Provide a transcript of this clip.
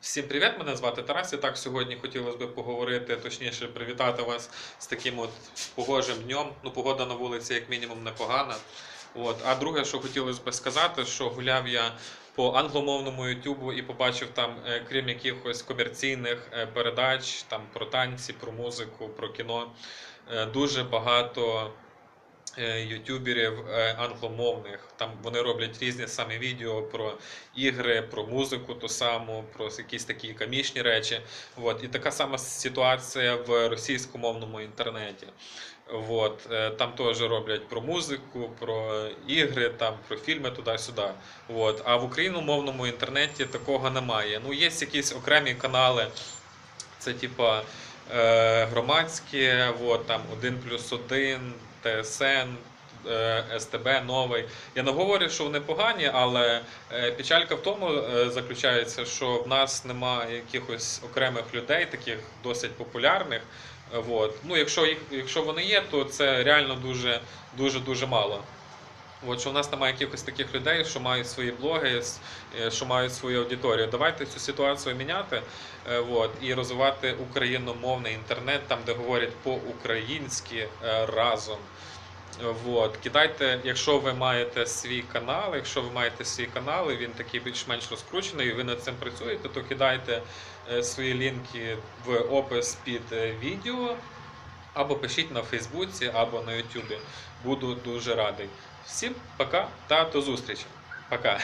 Всім привіт! Мене звати Тарас. І так сьогодні хотілося б поговорити, точніше, привітати вас з таким от погожим днем. Ну, погода на вулиці, як мінімум, непогана. От. А друге, що хотілося б сказати, що гуляв я по англомовному Ютубу і побачив там, е, крім якихось комерційних е, передач, там про танці, про музику, про кіно, е, дуже багато е, ютуберів е, англомовних. Там вони роблять різні самі відео про ігри, про музику ту саму, про якісь такі комічні речі. От. І така сама ситуація в російськомовному інтернеті. От. е, Там теж роблять про музику, про ігри, там, про фільми туди-сюди. От. А в україномовному інтернеті такого немає. Ну, є якісь окремі канали, це типа громадські, от, там 1 плюс 1, ТСН, е, СТБ новий. Я не говорю, що вони погані, але е, печалька в тому е, заключається, що в нас немає якихось окремих людей, таких досить популярних. Е, От. Ну, якщо, їх, якщо вони є, то це реально дуже дуже дуже мало. От, що в нас немає якихось таких людей, що мають свої блоги, е, що мають свою аудиторію. Давайте цю ситуацію міняти е, от, і розвивати україномовний інтернет, там, де говорять по-українськи е, разом. Вот. Кидайте, якщо ви маєте свій канал, якщо ви маєте свій канал, і він такий більш-менш розкручений, і ви над цим працюєте, то кидайте свої лінки в опис під відео, або пишіть на Фейсбуці, або на Ютубі. Буду дуже радий. Всім пока та до зустрічі. Пока.